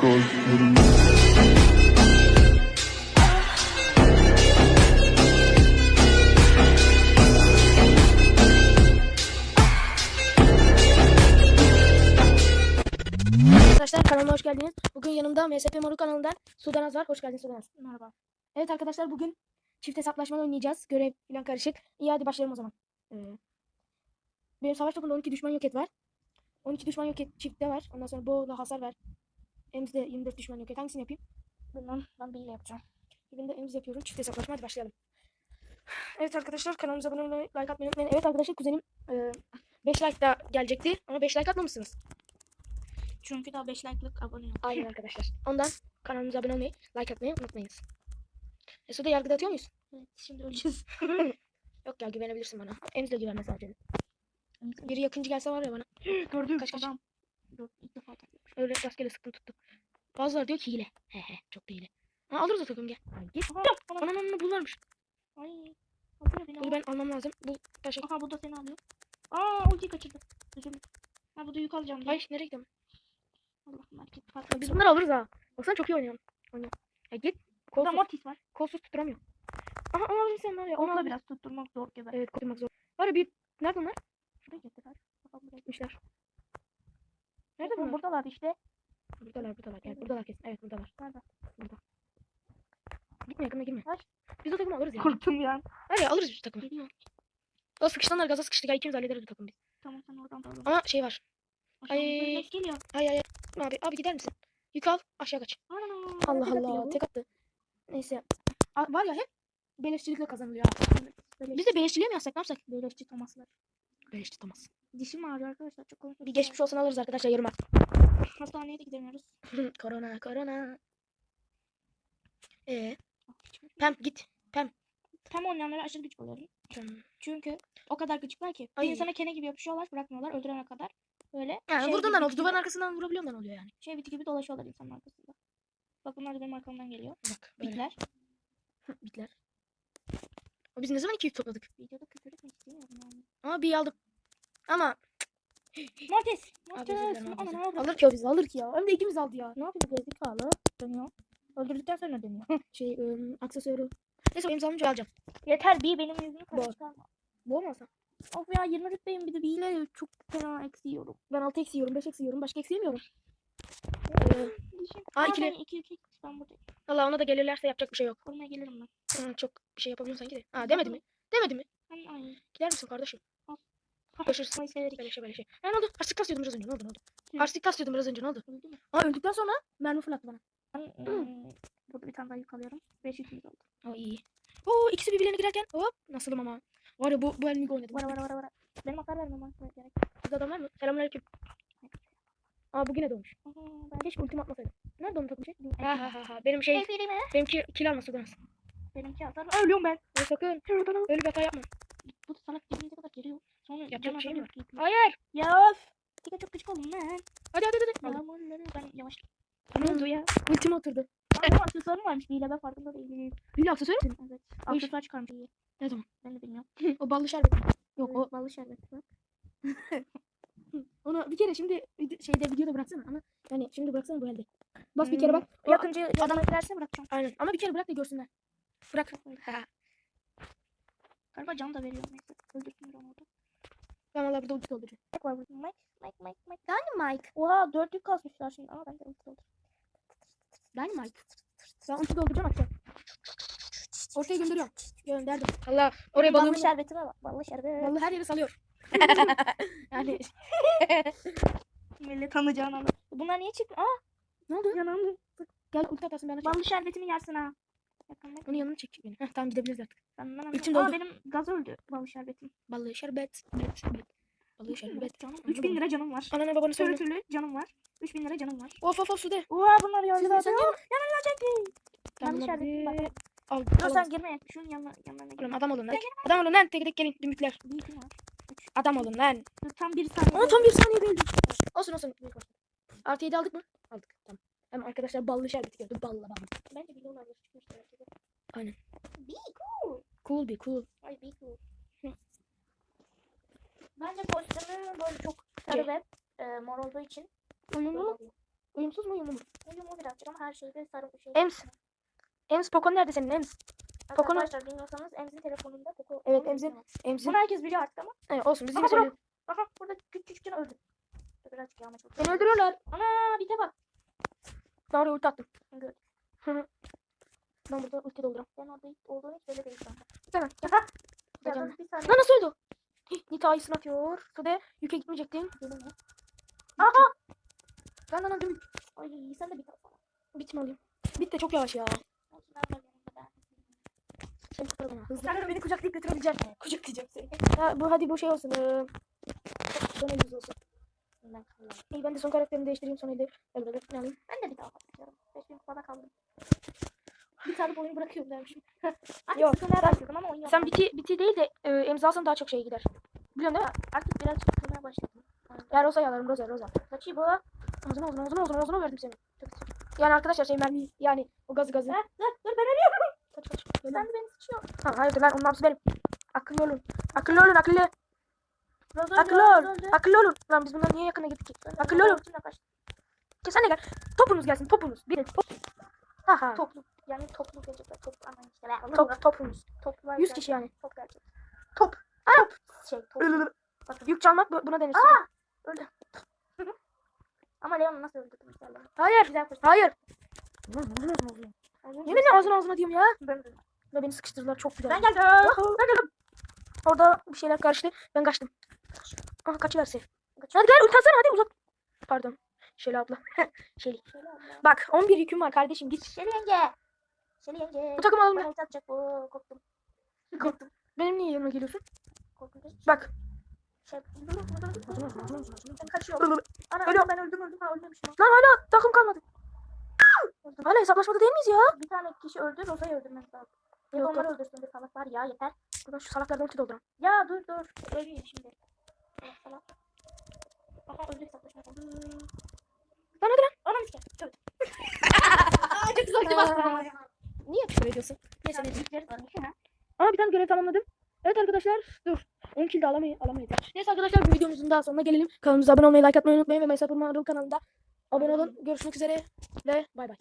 goes through. Arkadaşlar kanalıma hoş geldiniz. Bugün yanımda MSP Moru kanalından Sudanaz var. Hoş geldin Sudanaz. Merhaba. Evet arkadaşlar bugün çift hesaplaşma oynayacağız. Görev falan karışık. İyi hadi başlayalım o zaman. Ee, benim savaş topunda 12 düşman yok et var. 12 düşman yok et çiftte var. Ondan sonra Bo'da hasar var. Emz'de 24 düşman yok et. Hangisini yapayım? Bilmem. Ben bir ile yapacağım. Ben de Emz yapıyorum. Çift hesaplaşma hadi başlayalım. Evet arkadaşlar kanalımıza abone olmayı, like atmayı unutmayın. Evet arkadaşlar kuzenim 5 like da gelecekti ama 5 like atmamışsınız. Çünkü daha 5 like'lık abone yok. Aynen arkadaşlar. Ondan kanalımıza abone olmayı, like atmayı unutmayınız. Esu'da yargıda atıyor muyuz? Evet, şimdi öleceğiz. Yok ya güvenebilirsin bana. Emz de güvenme sadece. Biri yakıncı gelse var ya bana. Gördüm. Kaç kaç. Adam. Yok ilk defa takmış. Öyle rastgele sıktım tuttu. Bazıları diyor ki hile. He he çok da hile. Ha, alırız o takım gel. Ay, git. Aha, bana- Anan anan bu varmış. Ay. Bunu ben almam lazım. Bu taşı. Aha bu da seni alıyor. Aa ultiyi kaçırdı. Üzüldüm. Ha bu da yük alacağım diye. Ay nereye gidiyorum? Allah'ım market farklı. Biz bunları alırız ha. Baksana çok iyi oynuyorum. Oynuyor. Ya git. Burada Kolsuz, mortis var. kolsuz tutturamıyorum. Aha onu alırsan var ya. Onu Onunla alabilir. biraz tutturmak zor gibi. Evet kurtulmak zor. Var ya bir... Nerede bunlar? Şuraya abi. Bakalım buraya. Gitmişler. Nerede bunlar? buradalar işte. Buradalar buradalar. Evet buradalar kesin. Evet buradalar. Nerede? Gitme yakına girme. Ay. Biz o takımı alırız ya. Korktum ya. Ya alırız biz takımı. Geliyor. O sıkıştanlar gaza sıkıştık. Ya ikimiz hallederiz bu takımı biz. Tamam sen oradan da. Ama şey var. Ay. geliyor. Ay ay ay. Abi abi gider misin? Yük al aşağı kaç. Ana, Allah Allah tek attı. Neyse. A- var ya hep beleşçilikle kazanılıyor. Böyle Biz de beleşçiliğe mi yapsak ne yapsak? Beleşçi Thomas'lar. Beleşçi tamaz. Dişim ağrıyor arkadaşlar. Çok konuşmak Bir geçmiş olsun alırız arkadaşlar yarıma. Hastaneye de gidemiyoruz. korona korona. Ee, Ah, Pem git. Tam oynayanlara aşırı gıcık oluyorum. Hmm. Çünkü o kadar gıcıklar ki. Ay. Bir insana kene gibi yapışıyorlar bırakmıyorlar öldürene kadar. Böyle Yani şey vurduğundan oldu. Duvarın arkasından vurabiliyordan oluyor yani. şey biti gibi dolaşıyorlar insanın arkasında. Bak bunlar da benim arkamdan geliyor. Bak böyle. Bitler. Bitler. O biz ne zaman iki yük topladık? Videoda küfür etmek istemiyorum yani. Ama bir aldım. Ama Mortis! Mortis! Aman abi. alır ki o bizi alır ki ya. Hem de ikimiz aldı ya. Ne yapıyor gerizekalı? Dönüyor. Öldürdükten sonra dönüyor. Şey ım, aksesuarı. Neyse benim zamınca alacağım. Yeter bir benim yüzümü çıkarma. Bu olmasa. Of ya 20 rütbeyim bir de bir ile çok fena eksi yiyorum. Ben 6 eksi yiyorum, 5 eksi yiyorum. Başka eksi yemiyorum. Ee. Aa, ikili. 2 2 ben buradayım. Allah ona da gelirlerse yapacak bir şey yok. Korumaya gelirim ben. Hı, çok bir şey yapabiliyorsun sanki de. Ha demedi mi? Demedi mi? Ben ay. Gider misin kardeşim? Al. Böyle şey böyle şey. Ha ne oldu? Harçlık kasıyordum biraz önce. Ne oldu ne oldu? Hı. Harçlık kasıyordum biraz önce. Ne oldu? Aa öldükten sonra mermi fırlattı bana. Ben ıı, burada bir tane daha yük alıyorum. 5 yükümüz oldu. Aa iyi. Oo ikisi birbirlerine girerken hop nasılım ama. Var ya bu bu elmi oynadım. Vara vara vara vara. Benim hasar vermem lazım. Gerek. Burada adam var mı? Selamünaleyküm. Aa bugüne doğmuş. Aha, ben Keşke ultim atmasaydım. Nerede onun takım şey? Ha ha ha ha. Benim şey, benimki kill alması dönüz. Benimki hasar. Ölüyorum ben. Ya sakın. Öyle bir hata yapma. Bu salak dibimize kadar geliyor. Sonra Yapacak bir şey mi? Hayır. Ya öf. Dikkat çok küçük oldum lan. Hadi hadi hadi. Aldım. Yağmurları ben yavaş. Ne oldu ya? Ultim oturdu. Ama aksesuarım varmış. Bir ile ben farkında değilim. Hile aksesuarı mı? Evet. Aksesuar çıkarmış iyi. Ne zaman? Ben de bilmiyorum. O ballı şerbet. Yok o ballı şerbeti var. Onu bir kere şimdi şeyde videoda bıraksana ama yani şimdi bıraksana bu elde. Bas bir Hmm, kere bak. O- Yakıncı adama giderse bırakacağım. Aynen ama bir kere bırak da görsünler. Bırak. Galiba can da veriyor. Neyse. Öldürsün onu orada. Valla burada ulti dolduracağım. Mike var burada. Mike, Mike, Mike, Mike. Yani Mike. Oha dörtlük kasmışlar şimdi. Aa ben de ulti oldu. Dynamite. Ben ulti dolduracağım akşam. Ortaya gönderiyorum. Gönderdim. Allah oraya Ballı balığımı şerbeti var. Ballı şerbet. Vallahi her yere salıyor. yani Millet tanıyacağını alır. Bunlar niye çıktı? Aa ne oldu? yanağım. Gel ulti atarsın ben açayım. Ballı şerbetimi yersin ha. Onun yanına çek beni. Heh, tamam gidebiliriz artık. Ben, ben, İçim Aa doldu. benim gaz öldü. Ballı şerbetim. Ballı şerbet. Bet, bet. Ballı şerbet. Canım. Anladın 3000 mı? lira canım var. Anana babana söyle. Türlü canım var. 3000 lira canım var. Of of of Sude. Oha bunlar ya. Sude Yanına sen niye? çekti. Ben Ballı şerbetim al. Dur sen girme. Şunun yanına, yanlarına Oğlum gir. adam olun lan. Adam olun lan. Tek tek gelin dümükler. Adam olun lan. Tam bir saniye. Aa tam bir saniye öldü. Olsun olsun. Artı 7 aldık mı? Aldık. Tamam. Hem arkadaşlar ballı şerbeti gördü. Balla ballı. Bence biliyorlardır. Çıkmışlar. Aynen. Be cool. Cool bir cool. Ay be cool. Bence kostümü böyle çok sarı ve e, mor olduğu için Uyumlu mu? Uyumsuz mu uyumlu mu? Uyumlu birazcık ama her şeyde sarı bir şey. Ems. Ems Poco nerede senin Ems? Poco'nun- Arkadaşlar bilmiyorsanız Emz'in telefonunda Poco. Evet, mu? Ems'in. Bunu herkes biliyor artık ama. Evet, olsun biz yine söylüyoruz. Aha burada küçük küçükken öldü. Dur, Birazcık yağma çok. Beni öldürüyorlar. Ana bir de bak. Oraya ulti attım. Gör. Ben burada ulti dolduram. Ben orada hiç olduğunu hiç böyle değil şu anda. Tamam. Aha. Ya Hocam. dur bir saniye. Lan nasıl öldü? Nita ayısını atıyor. Sude yüke gitmeyecektin. Gelin ya. Aha. Lan lan lan dümdük. Ay sen de bir tane. Bitme alayım. Bit de çok yavaş ya. Bana. Sen de beni kucaklayıp götürebileceksin. Kucaklayacağım seni. Ya, bu hadi bu şey olsun. Ee, son olsun. Ben. İyi ben de son karakterimi değiştireyim son elde. Elde elde ne alayım? Ben de bir daha istiyorum. 5000 kupada kaldım. Bir tane oyunu bırakıyorum dermişim. Artık Yok, sıkılmaya sen- başladım ama oynuyorum. Sen biti, biti değil de e, emza alsan daha çok şey gider. Biliyorsun değil mi? Artık biraz sıkılmaya başladım. Ya Rosa'yı alırım Rosa Rosa. Kaçıyor bu. Ağzına ağzına ağzına ağzına ağzına verdim seni. Yani arkadaşlar şey mermi yani o gazı gazı. Ha, dur dur ben ölüyorum. Kaç kaç. Sen de beni sıçıyor. Ha, hayırdır lan onun hapsi benim. Akıllı olun. Akıllı olun akıllı. Roz öldü, Akıllı Roz ol. öldü. Akıllı olun. Lan biz bundan niye yakına gittik ki? Akıllı olun. ultimle kaçtı. Gel de. Topunuz gelsin topunuz. Bir top. Ha ha. Toplu. Yani toplu gelecekler. Toplu anlayın işte. Ben Top topunuz. Toplular 100 gelecek. kişi yani. Top gelecek. Top. Top. Şey top. Bakın. Yük çalmak bu- buna denir. Aa! Öldü. Ama Leon'u nasıl öldürdüm mesela? Hayır. Güzel fırsat. Hayır. Yemin Yeminle ağzına ağzına diyorum ya. Ben, beni sıkıştırdılar çok güzel. ben geldim. Ben geldim. Orada bir şeyler karıştı. Ben kaçtım. Aha kaçıverse. Hadi gel ulti hadi uzak. Pardon. Şeli abla. Şeli. Şöyle abla. Bak 11 yüküm var kardeşim git. Şeli yenge. Şeli yenge. Bu takım alalım. Bana ulti atacak bu. Korktum. Korktum. Benim niye yanıma geliyorsun? Korktum. Bak. Şey. Lan Ben kaçıyorum. Ana, Ölüyorum. ben öldüm öldüm. Ha ölmemişim. hala takım kalmadı. Öldüm. Hala hesaplaşmada değil miyiz ya? Bir tane kişi öldü. Rosa'yı öldürmemiz lazım. Ya Yok, onları öldürsün de salaklar ya yeter. Buradan şu salaklardan ulti dolduran. Ya dur dur. Öleyim şimdi. Salak salak. Aha öldük saklaşma. Lan hadi lan. Anam işte. Tövbe. Aa, Çok güzel ulti bastım ama. Niye küfür ediyorsun? Neyse ne diyeyim. Büyükleri varmış ha. Ama bir tane görev tamamladım. Evet arkadaşlar dur. 10 kill de alamayız. alamayız. Neyse arkadaşlar bu videomuzun daha sonuna gelelim. Kanalımıza abone olmayı, like atmayı unutmayın ve Mesela Pırma Anadolu kanalında abone olun. Görüşmek üzere ve bay bay.